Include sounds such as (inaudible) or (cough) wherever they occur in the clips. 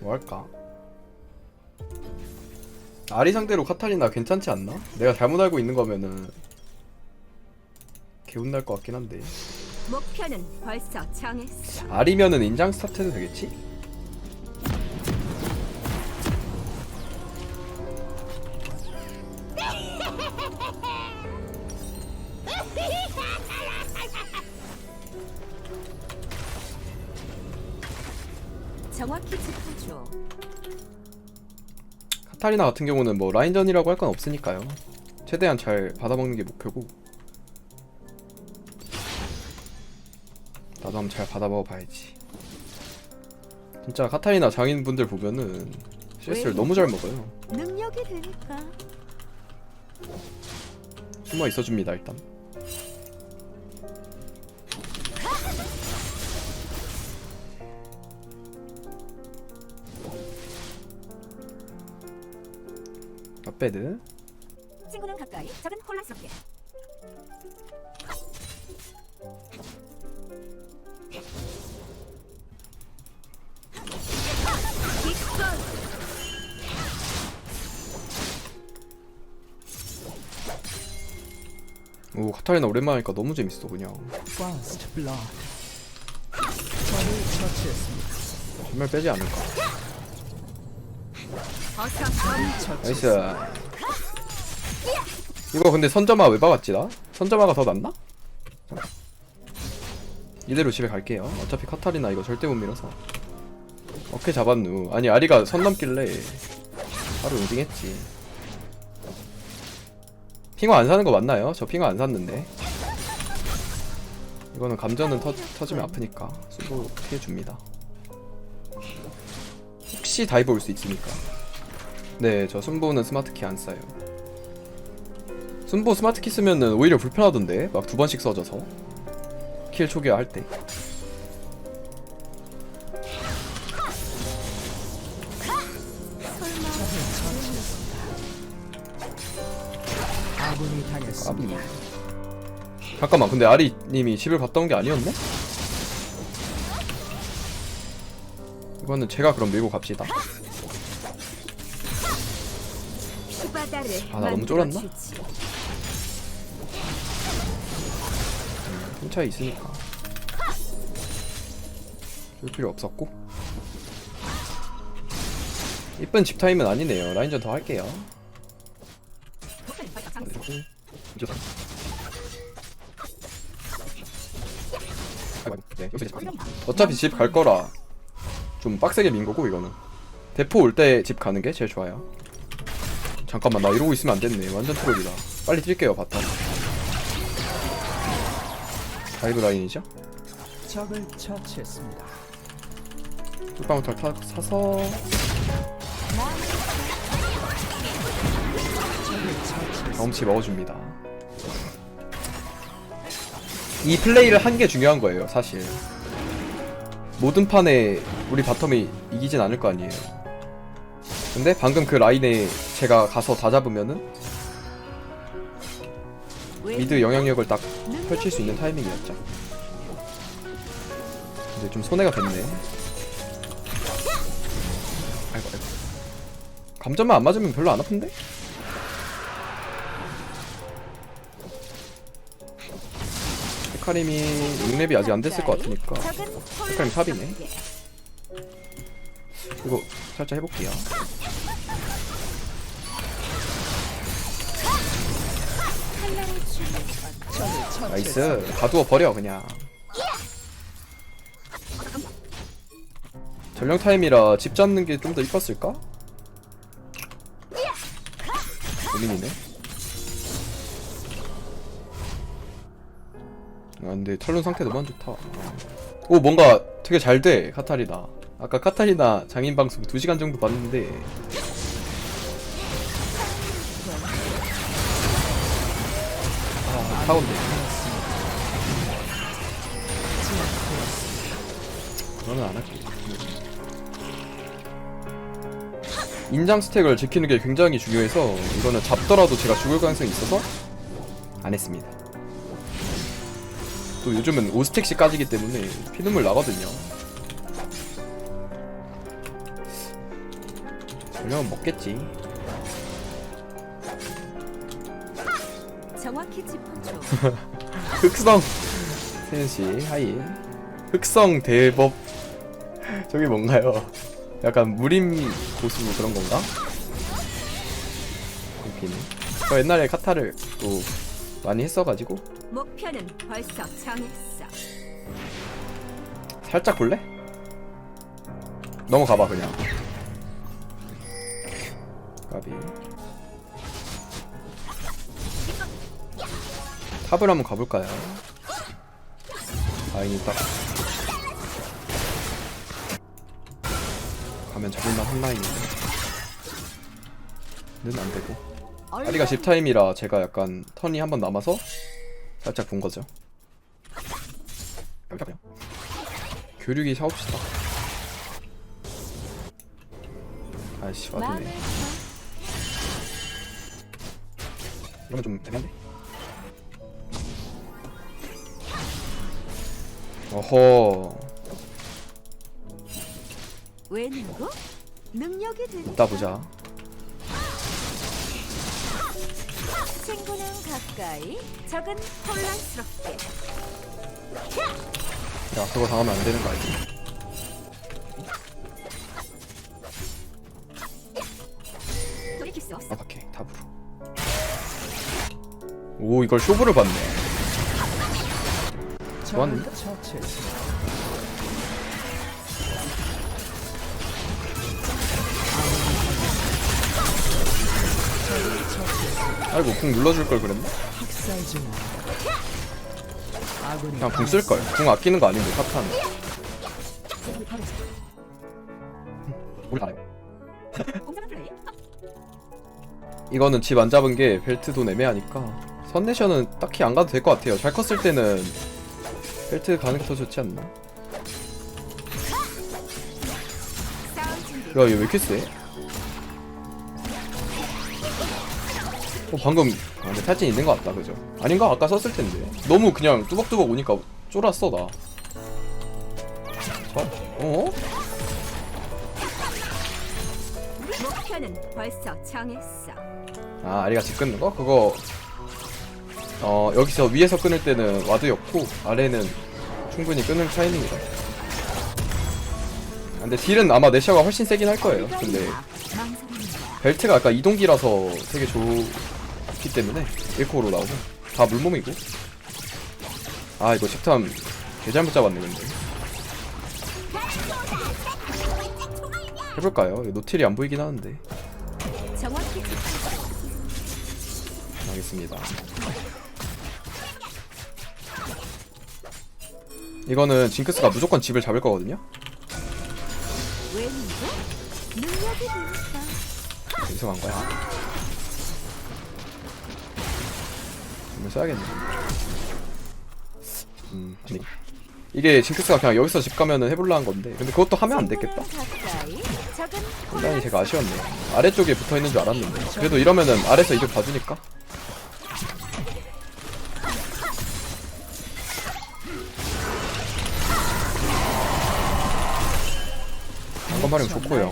뭐 할까? 아리 상대로 카타리나 괜찮지 않나? 내가 잘못 알고 있는 거면은 개운날 것 같긴 한데 목표는 벌써 정했어. 아리면은 인장 스타트 해도 되겠지? 정확히 짚어줘. 카타리나 같은 경우는 뭐 라인전이라고 할 건 없으니까요. 최대한 잘 받아먹는 게 목표고. 나도 한번 잘 받아먹어 봐야지. 진짜 카타리나 장인분들 보면은 CS를 너무 잘 먹어요. 능력이 되니까. 숨어 있어줍니다 일단 갓배드 친구는 가까이, 적은 혼란스럽게. 오 카타리나 오랜만에 하니까 너무 재밌어 그냥. 정말 빼지 않을까. 나이스. 이거 근데 선점아 왜 박았지 나? 선점아가 더 낫나? 이대로 집에 갈게요. 어차피 카타리나 이거 절대 못 밀어서. 오케이 잡았누. 아니 아리가 선 넘길래 바로 응징했지. 핑화 안 사는 거 맞나요? 저 핑화 안 샀는데. 이거는 감전은 터, 터지면 아프니까 수도 피해줍니다. 혹시 다이브 올 수 있으니까 네, 저 순보는 스마트키 안 써요. 순보 스마트키 쓰면은 오히려 불편하던데, 막 두 번씩 써져서 킬 초기화 할 때. 당했습니다. 잠깐만, 근데 아리님이 집을 갔다 온 게 아니었네? 이거는 제가 그럼 밀고 갑시다. 아, 나 너무 쫄았나? 큰 차이 있으니까. 줄 필요 없었고. 이쁜 집 타임은 아니네요. 라인전 더 할게요. 아이고, 네, 여기서 이제 가- 어차피 집 갈 거라 좀 빡세게 민 거고 이거는 대포 올 때 집 가는 게 제일 좋아요. 잠깐만 나 이러고 있으면 안 됐네. 완전 트롤이다. 빨리 뛸게요 바텀. 다이브 라인이죠? 적을 처치했습니다. 뚝방울 타 사서 경험치 먹어줍니다. 이 플레이를 한 게 중요한 거예요, 사실. 모든 판에 우리 바텀이 이기진 않을 거 아니에요. 근데 방금 그 라인에 제가 가서 다 잡으면은 미드 영향력을 딱 펼칠 수 있는 타이밍이었죠. 근데 좀 손해가 됐네. 아이고 아이고. 감전만 안 맞으면 별로 안 아픈데? 헤카림이 6렙이 아직 안 됐을 것 같으니까 삽이네. 혼란스럽게. 이거 살짝 해볼게요. 나이스. 가두어 버려 그냥. 전령 타임이라 집 잡는 게 좀 더 이뻤을까? 고민이네. 아 근데 털룬 상태 너무 안 좋다. 오 뭔가 되게 잘돼 카타리나. 아까 카타리나 장인 방송 2시간 정도 봤는데 아 타운데. 그러면 안 할게. 인장 스택을 지키는 게 굉장히 중요해서 이거는 잡더라도 제가 죽을 가능성이 있어서 안 했습니다. 또 요즘은 5스택씩 까지기 때문에 피눈물 나거든요. 그냥 먹겠지 정확히 짚어줘. (laughs) 흑성 세윤씨 하이 흑성 대법 저게 뭔가요? 약간 무림 고수 그런 건가? 웃기네 저 옛날에 카타를 또 많이 했어가지고 목표는 벌써 정했어. 살짝 볼래? 넘어가봐 그냥 까비 탑을 한번 가볼까요? 아이니 딱 가면 잡을만 한 라인인데? 는 안되고. 아리가 집타임이라 제가 약간 턴이 한번 남아서 살짝 본 거죠. 깜짝이야. 교육이 사옵시다. 아이씨 마음을 와드네 이러면 좀 애매한데 어허 왜 누구? 능력이 되니? 이따 보자 친구는 가까이, 적은 혼란스럽게. 야 그거 당하면 안 되는 거 알지? 돌이킬 수 없어. 아 밖에 탑으로 오 이걸 쇼부를 봤네 처치했습니다. 아이고 궁 눌러줄 걸 그랬나? 그냥 궁 쓸 걸. 궁 아끼는 거 아닌데 탑타는. 우리? (laughs) 이거는 집 안 잡은 게 벨트 돈 애매하니까 선내셔는 딱히 안 가도 될 것 같아요. 잘 컸을 때는 벨트 가는 게 더 좋지 않나? 싸울 준비. 야, 얘왜 이렇게 세? 어, 방금, 아, 근데 탈진 있는 것 같다, 그죠? 아닌가? 아까 썼을 텐데. 너무 그냥 뚜벅뚜벅 오니까 쫄았어, 나. 저, 어? 목표는 벌써 정했어. 아, 아리가 집 끊는 거? 그거, 어, 여기서 위에서 끊을 때는 와드였고, 아래는 충분히 끊을 타이밍이다. 아, 근데 딜은 아마 내셔가 훨씬 세긴 할 거예요. 근데. 벨트가 아까 이동기라서 되게 좋기 때문에 1코어로 나오고 다 물몸이고 아 이거 집탐 개잘못 잡았네 근데 해볼까요? 노틸이 안 보이긴 하는데. 알겠습니다 이거는 징크스가 무조건 집을 잡을 거거든요. 간 거야? 이걸 써야겠네. 음 아니. 이게 징크스가 그냥 여기서 집 가면은 해볼라 한 건데. 근데 그것도 하면 안 됐겠다? 상당히 제가 아쉬웠네. 아래쪽에 붙어있는 줄 알았는데. 그래도 이러면은 아래서 이쪽 봐주니까 말이면 좋고요.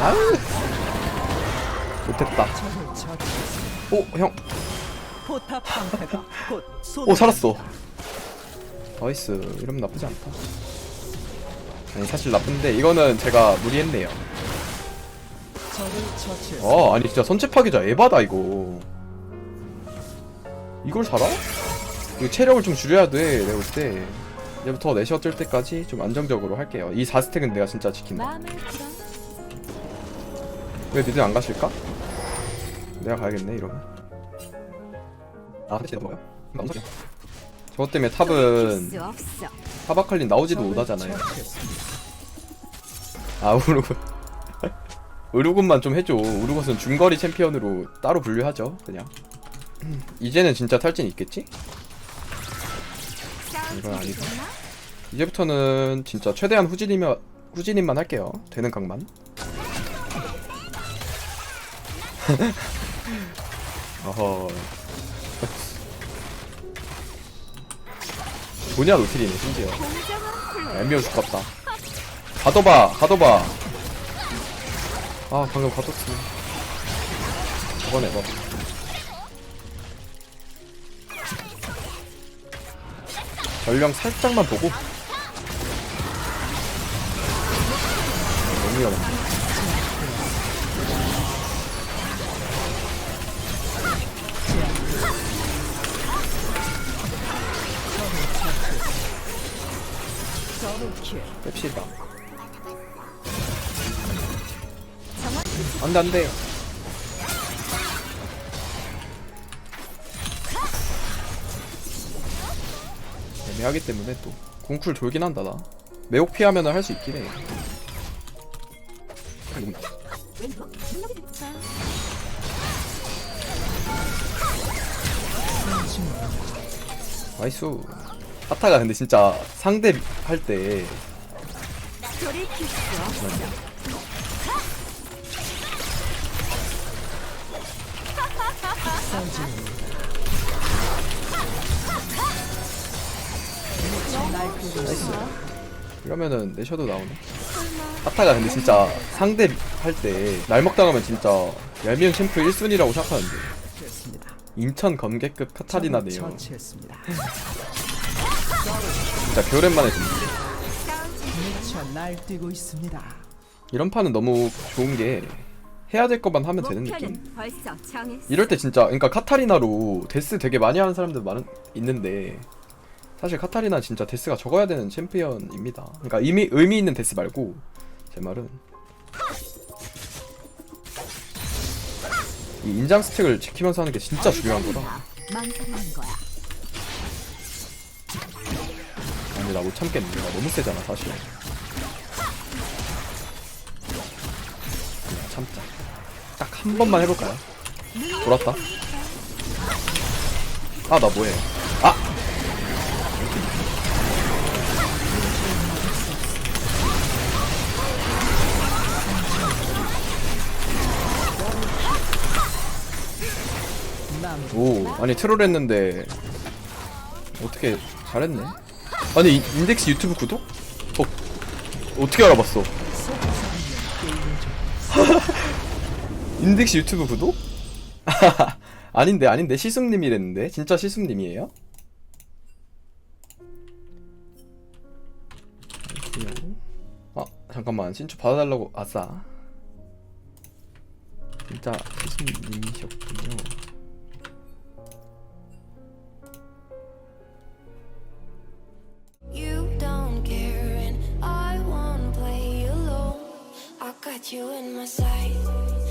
아유 못했다. 오 형! 오 살았어 나이스 이러면 나쁘지 않다 아니 사실 나쁜데 이거는 제가 무리했네요. 아 아니 진짜 선체 파괴자 에바다 이거 이걸 살아? 이거 체력을 좀 줄여야 돼 내가 볼 때 이제부터 내셔 뜰 때까지 좀 안정적으로 할게요 이 4스택은 내가 진짜 지킨다. 왜 니들 안 가실까? 내가 가야겠네 이러면 아 그치 뭐야? 저것 때문에 탑은. 타바칼린 나오지도 못하잖아요. 아 우르곤 (laughs) 우르곤만 좀 해줘 우르곤은 중거리 챔피언으로 따로 분류하죠 그냥 음, 이제는 진짜 탈진 있겠지? 이건. 됐나? 이제부터는 진짜 최대한 후진이면 후진임만 할게요 되는 각만 (laughs) 어허 조냐 노틸이네 심지어. 얄미워 죽겠다 가둬봐 가둬봐 아 방금 가뒀지 저번에 봐 전령 살짝만 보고. 너무 위험한데. 뺍시다. 안돼 안돼 애매하기 때문에 또 궁쿨 돌긴 한다 나. 매혹 피하면 할 수 있긴 해. 나이스. 하타가 근데 진짜 상대 할 때 나이스 이러면은 내 셔도 나오네 하타가 근데 진짜 상대 할 때 날먹 당하면 진짜 얄미운 챔프 1순위라고 생각하는데. 인천 검객급 카타리나네요. 진짜 겨울랜만에 듣는 미쳐 날뛰고 있습니다. 이런 판은 너무 좋은 게 해야 될 것만 하면 되는 느낌. 이럴 때 진짜 그러니까 카타리나로 데스 되게 많이 하는 사람들 많은 있는데 사실 카타리나 진짜 데스가 적어야 되는 챔피언입니다. 그러니까 의미 의미 있는 데스 말고 제 말은 이 인장 스택을 지키면서 하는 게 진짜 중요한 거야. 아니 나 못 참겠네. 내가 너무 세잖아 사실. 참자. 딱 한 번만 해볼까요? 돌았다. 아 나 뭐해? 아 오, 아니 트롤 했는데 어떻게 잘했네. 아니 이- 인덱스 유튜브 구독? 어, 어떻게 알아봤어? (laughs) 인덱스 유튜브 구독? (laughs) 아닌데 아닌데 시숙님이랬는데 진짜 시숙님이에요? 아 잠깐만 신초 받아달라고 아싸 진짜 시숙님이셨군요 got you in my sight.